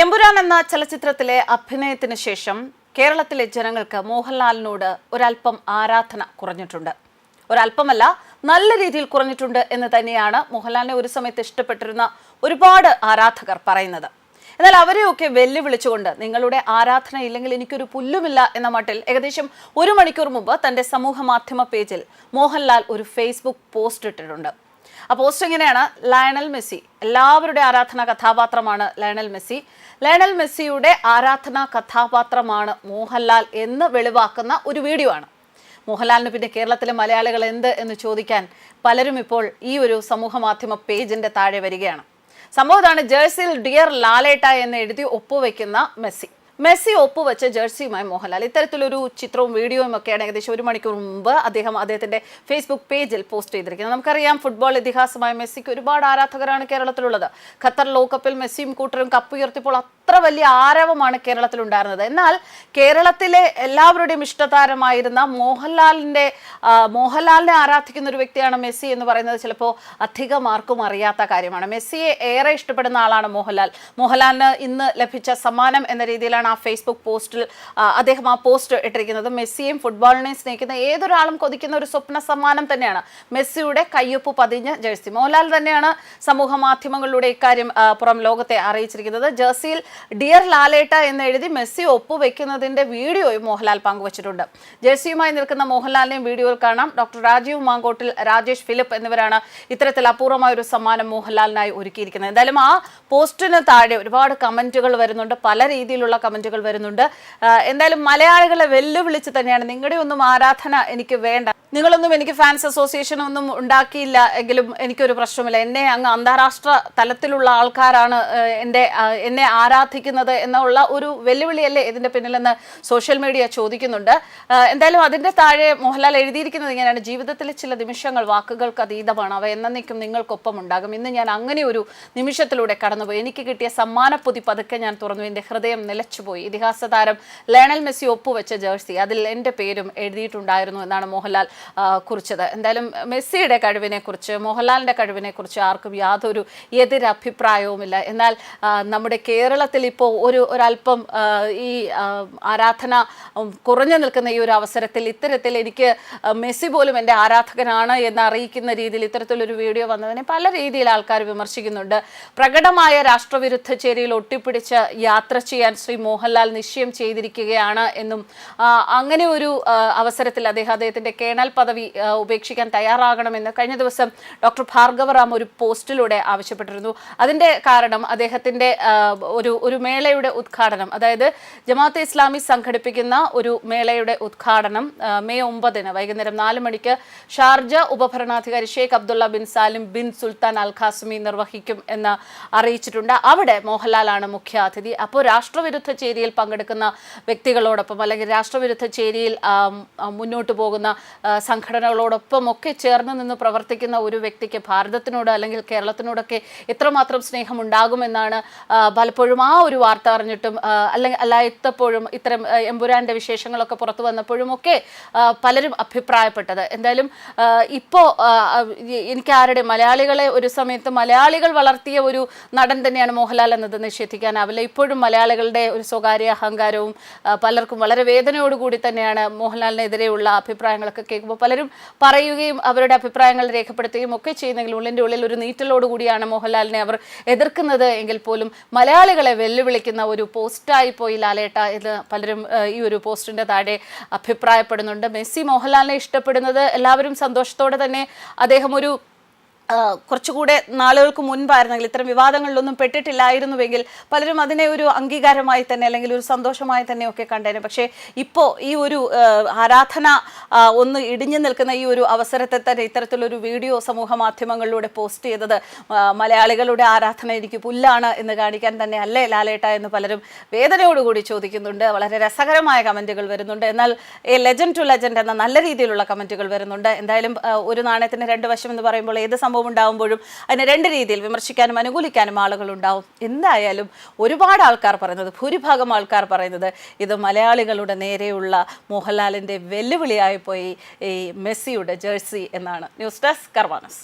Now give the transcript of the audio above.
എമ്പുരാൻ എന്ന ചലച്ചിത്രത്തിലെ അഭിനയത്തിന് ശേഷം കേരളത്തിലെ ജനങ്ങൾക്ക് മോഹൻലാലിനോട് ഒരല്പം ആരാധന കുറഞ്ഞിട്ടുണ്ട്. ഒരല്പമല്ല നല്ല രീതിയിൽ കുറഞ്ഞിട്ടുണ്ട് എന്ന് തന്നെയാണ് മോഹൻലാലിനെ ഒരു സമയത്ത് ഇഷ്ടപ്പെട്ടിരുന്ന ഒരുപാട് ആരാധകർ പറയുന്നത്. എന്നാൽ അവരെയൊക്കെ വെല്ലുവിളിച്ചുകൊണ്ട് നിങ്ങളുടെ ആരാധന ഇല്ലെങ്കിൽ എനിക്കൊരു പുല്ലുമില്ല എന്ന മട്ടിൽ ഏകദേശം ഒരു മണിക്കൂർ മുമ്പ് തന്റെ സമൂഹ മാധ്യമ പേജിൽ മോഹൻലാൽ ഒരു ഫേസ്ബുക്ക് പോസ്റ്റ് ഇട്ടിട്ടുണ്ട്. ആ പോസ്റ്റ് എങ്ങനെയാണ്? Lionel Messi. എല്ലാവരുടെ ആരാധനാ കഥാപാത്രമാണ് ലയണൽ മെസ്സി. ലയണൽ മെസ്സിയുടെ ആരാധനാ കഥാപാത്രമാണ് മോഹൻലാൽ എന്ന് വെളിവാക്കുന്ന ഒരു വീഡിയോ ആണ്. മോഹൻലാലിന് പിന്നെ കേരളത്തിലെ മലയാളികൾ എന്ത് എന്ന് ചോദിക്കാൻ പലരും ഇപ്പോൾ ഈ ഒരു സമൂഹ മാധ്യമ പേജിന്റെ താഴെ വരികയാണ്. സംഭവം ഇതാണ് ജേഴ്സിയിൽ ഡിയർ ലാലേട്ട എന്ന് എഴുതി ഒപ്പുവെക്കുന്ന മെസ്സി. മെസ്സി ഒപ്പുവെച്ച ജേഴ്സിയുമായി മോഹൻലാൽ. ഇത്തരത്തിലൊരു ചിത്രവും വീഡിയോയും ഒക്കെയാണ് ഏകദേശം ഒരു മണിക്കൂർ മുമ്പ് അദ്ദേഹം അദ്ദേഹത്തിന്റെ ഫേസ്ബുക്ക് പേജിൽ പോസ്റ്റ് ചെയ്തിരിക്കുന്നത്. നമുക്കറിയാം ഫുട്ബോൾ ഇതിഹാസമായ മെസ്സിക്ക് ഒരുപാട് ആരാധകരാണ് കേരളത്തിലുള്ളത്. ഖത്തർ ലോകകപ്പിൽ മെസ്സിയും കൂട്ടരും കപ്പ് ഉയർത്തിയപ്പോൾ അത്ര വലിയ ആരവമാണ് കേരളത്തിൽ ഉണ്ടായിരുന്നത് എന്നാൽ കേരളത്തിലെ എല്ലാവരുടെയും ഇഷ്ടതാരമായിരുന്ന മോഹൻലാലിന്റെ ആ, മോഹൻലാലിനെ ആരാധിക്കുന്ന ഒരു വ്യക്തിയാണ് മെസ്സി എന്ന് പറയുന്നത് ചിലപ്പോൾ അധികം ആർക്കും അറിയാത്ത കാര്യമാണ്. മെസ്സിയെ ഏറെ ഇഷ്ടപ്പെടുന്ന ആളാണ് മോഹൻലാൽ. മോഹൻലാലിന് ഇന്ന് ലഭിച്ച സമ്മാനം എന്ന രീതിയിലാണ് ആ ഫേസ്ബുക്ക് പോസ്റ്റിൽ അദ്ദേഹം ആ പോസ്റ്റ് ഇട്ടിരിക്കുന്നത്. മെസ്സിയെയും ഫുട്ബോളിനെയും സ്നേഹിക്കുന്ന ഏതൊരാളും കൊതിക്കുന്ന ഒരു സ്വപ്ന സമ്മാനം തന്നെയാണ് മെസ്സിയുടെ കയ്യൊപ്പ് പതിഞ്ഞ ജേഴ്സി. മോഹൻലാൽ തന്നെയാണ് സമൂഹ മാധ്യമങ്ങളിലൂടെ ഇക്കാര്യം പുറം ലോകത്തെ അറിയിച്ചിരിക്കുന്നത്. ജേഴ്സിയിൽ ഡിയർ ലാലേട്ട എന്ന് എഴുതി മെസ്സി ഒപ്പുവെക്കുന്നതിന്റെ വീഡിയോയും മോഹൻലാൽ പങ്കുവച്ചിട്ടുണ്ട്. ജേഴ്സിയുമായി നിൽക്കുന്ന മോഹൻലാലിനെയും വീഡിയോയിൽ കാണാം. ഡോക്ടർ രാജീവ് മാങ്കോട്ടിൽ രാജേഷ് ഫിലിപ്പ് എന്നിവരാണ് ഇത്തരത്തിൽ അപൂർവമായ ഒരു സമ്മാനം മോഹൻലാലിനായി ഒരുക്കിയിരിക്കുന്നത്. എന്തായാലും ആ പോസ്റ്റിന് താഴെ ഒരുപാട് കമന്റുകൾ വരുന്നുണ്ട്. പല രീതിയിലുള്ള കമന്റുകൾ വരുന്നുണ്ട്. എന്തായാലും മലയാളികളെ വെല്ലുവിളിച്ച് തന്നെയാണ് നിങ്ങളുടെ ഒന്നും ആരാധന എനിക്ക് വേണ്ട. നിങ്ങളൊന്നും എനിക്ക് ഫാൻസ് അസോസിയേഷൻ ഒന്നും ഉണ്ടാക്കിയില്ല എങ്കിലും എനിക്കൊരു പ്രശ്നമില്ല. എന്നെ അങ്ങ് അന്താരാഷ്ട്ര തലത്തിലുള്ള ആൾക്കാരാണ് എന്റെ എന്നെ എന്നെ ആരാധിക്കുന്നത് എന്നുള്ള ഒരു വെല്ലുവിളിയല്ലേ ഇതിന്റെ പിന്നിലെന്ന് സോഷ്യൽ മീഡിയ ചോദിക്കുന്നുണ്ട്. എന്തായാലും അതിന്റെ താഴെ മോഹൻലാൽ എഴുതിയിരിക്കുന്നത് ഇങ്ങനെയാണ്. ജീവിതത്തിലെ ചില നിമിഷങ്ങൾ വാക്കുകൾക്ക് അതീതമാണ്. അവ എന്നേക്കും നിങ്ങൾക്കൊപ്പം ഉണ്ടാകും. ഇന്ന് ഞാൻ അങ്ങനെ ഒരു നിമിഷത്തിലൂടെ കടന്നുപോയി. എനിക്ക് കിട്ടിയ സമ്മാനപ്പൊതി പതുക്കെ ഞാൻ തുറന്നു. എന്റെ ഹൃദയം നിലച്ചുപോയി. ഇതിഹാസ താരം ലയണൽ മെസ്സി ഒപ്പുവെച്ച ജേഴ്സി അതിൽ എന്റെ പേരും എഴുതിയിട്ടുണ്ടായിരുന്നു എന്നാണ് മോഹൻലാൽ കുറിച്ചത്. എന്തായാലും മെസ്സിയുടെ കഴിവിനെ കുറിച്ച് മോഹൻലാലിന്റെ കഴിവിനെ കുറിച്ച് ആർക്കും യാതൊരു എതിരഭിപ്രായവുമില്ല. എന്നാൽ നമ്മുടെ കേരളത്തിൽ ഇപ്പോൾ ഒരു ഒരല്പം ഈ ആരാധന കുറഞ്ഞു നിൽക്കുന്ന ഈ ഒരു അവസരത്തിൽ ഇത്തരത്തിൽ എനിക്ക് മെസ്സി പോലും എന്റെ ആരാധകനാണ് എന്ന് അറിയിക്കുന്ന രീതിയിൽ ഇത്തരത്തിലൊരു വീഡിയോ വന്നതിനെ പല രീതിയിൽ ആൾക്കാർ വിമർശിക്കുന്നുണ്ട്. പ്രകടമായ രാഷ്ട്രവിരുദ്ധ ചേരിയിൽ ഒട്ടിപ്പിടിച്ച് യാത്ര ചെയ്യാൻ ശ്രീ മോഹൻലാൽ നിശ്ചയം ചെയ്തിരിക്കുകയാണ് എന്നും അങ്ങനെ ഒരു അവസരത്തിൽ അദ്ദേഹം അദ്ദേഹത്തിന്റെ കേണൽ പദവി ഉപേക്ഷിക്കാൻ തയ്യാറാകണമെന്ന് കഴിഞ്ഞ ദിവസം ഡോക്ടർ ഭാർഗവറാം ഒരു പോസ്റ്റിലൂടെ ആവശ്യപ്പെട്ടിരുന്നു. അതിന്റെ കാരണം അദ്ദേഹത്തിന്റെ ഒരു ഒരു മേളയുടെ ഉദ്ഘാടനം. അതായത് ജമാഅത്തെ ഇസ്ലാമി സംഘടിപ്പിക്കുന്ന ഒരു മേളയുടെ ഉദ്ഘാടനം മെയ് ഒമ്പതിന് വൈകുന്നേരം നാല് മണിക്ക് Sharjah ഉപഭരണാധികാരി Sheikh Abdullah bin Salim bin Sultan Al Qasimi നിർവഹിക്കും എന്ന് അറിയിച്ചിട്ടുണ്ട്. അവിടെ മോഹൻലാലാണ് മുഖ്യ അതിഥി അപ്പോൾ രാഷ്ട്രവിരുദ്ധ ചേരിയിൽ പങ്കെടുക്കുന്ന വ്യക്തികളോടൊപ്പം അല്ലെങ്കിൽ രാഷ്ട്രവിരുദ്ധ ചേരിയിൽ മുന്നോട്ട് പോകുന്ന സംഘടനകളോടൊപ്പം ഒക്കെ ചേർന്ന് നിന്ന് പ്രവർത്തിക്കുന്ന ഒരു വ്യക്തിക്ക് ഭാരതത്തിനോട് അല്ലെങ്കിൽ കേരളത്തിനോടൊക്കെ എത്രമാത്രം സ്നേഹം ഉണ്ടാകുമെന്നാണ് ആ, പലപ്പോഴും ആ ഒരു വാർത്ത അറിഞ്ഞിട്ടും അല്ലെങ്കിൽ അല്ലാത്തപ്പോഴും ഇത്തരം എമ്പുരാന്റെ വിശേഷങ്ങളൊക്കെ പുറത്തു വന്നപ്പോഴും ഒക്കെ പലരും അഭിപ്രായപ്പെട്ടത്. എന്തായാലും ഇപ്പോൾ എനിക്ക് ആരുടെ മലയാളികളെ ഒരു സമയത്ത് മലയാളികൾ വളർത്തിയ ഒരു നടൻ തന്നെയാണ് മോഹൻലാൽ എന്നത് നിഷേധിക്കാനാവില്ല. ഇപ്പോഴും മലയാളികളുടെ ഒരു സ്വകാര്യ അഹങ്കാരവും പലർക്കും വളരെ വേദനയോടുകൂടി തന്നെയാണ് മോഹൻലാലിനെതിരെയുള്ള അഭിപ്രായങ്ങളൊക്കെ കേൾക്കുമ്പോൾ പലരും പറയുകയും അവരുടെ അഭിപ്രായങ്ങൾ രേഖപ്പെടുത്തുകയും ഒക്കെ ചെയ്യുന്നെങ്കിലും ഉള്ളിന്റെ ഉള്ളിൽ ഒരു നീറ്റലോടുകൂടിയാണ് മോഹൻലാലിനെ അവർ എതിർക്കുന്നത്. എങ്കിൽ പോലും മലയാളികളെ വെല്ലുവിളിക്കുന്ന ഒരു പോസ്റ്റായി പോയി ലാലേട്ട. എന്ന് പലരും ഈ ഒരു പോസ്റ്റിന്റെ താഴെ അഭിപ്രായപ്പെടുന്നുണ്ട്. മെസ്സി മോഹൻലാലിനെ ഇഷ്ടപ്പെടുന്നത് എല്ലാവരും സന്തോഷത്തോടെ തന്നെ അദ്ദേഹം ഒരു കുറച്ചുകൂടെ നാളുകൾക്ക് മുൻപായിരുന്നെങ്കിൽ ഇത്തരം വിവാദങ്ങളിലൊന്നും പെട്ടിട്ടില്ലായിരുന്നുവെങ്കിൽ പലരും അതിനെ ഒരു അംഗീകാരമായി തന്നെ അല്ലെങ്കിൽ ഒരു സന്തോഷമായി തന്നെ ഒക്കെ കണ്ടേനെ. പക്ഷേ ഇപ്പോൾ ഈ ഒരു ആരാധന ഒന്ന് ഇടിഞ്ഞു നിൽക്കുന്ന ഈ ഒരു അവസരത്തെ തന്നെ ഇത്തരത്തിലൊരു വീഡിയോ സമൂഹ മാധ്യമങ്ങളിലൂടെ പോസ്റ്റ് ചെയ്തത് മലയാളികളുടെ ആരാധന എനിക്ക് പുല്ലാണ് എന്ന് കാണിക്കാൻ തന്നെ അല്ലേ ലാലേട്ട എന്ന് പലരും വേദനയോടുകൂടി ചോദിക്കുന്നുണ്ട്. വളരെ രസകരമായ കമന്റുകൾ വരുന്നുണ്ട്. എന്നാൽ എ ലെജൻഡ് ടു ലെജൻഡ് എന്ന നല്ല രീതിയിലുള്ള കമന്റുകൾ വരുന്നുണ്ട്. എന്തായാലും ഒരു നാണയത്തിന് രണ്ട് വശം എന്ന് പറയുമ്പോൾ ഏത് സംഭവം ഉണ്ടാകുമ്പോഴും അതിനെ രണ്ട് രീതിയിൽ വിമർശിക്കാനും അനുകൂലിക്കാനും ആളുകൾ ഉണ്ടാവും. എന്തായാലും ഒരുപാട് ആൾക്കാർ പറയുന്നത് ഭൂരിഭാഗം ആൾക്കാർ പറയുന്നത് ഇത് മലയാളികളുടെ നേരെയുള്ള മോഹൻലാലിന്റെ വെല്ലുവിളിയായി പോയി ഈ മെസ്സിയുടെ ജേഴ്സി എന്നാണ്. News desk കർവാനസ്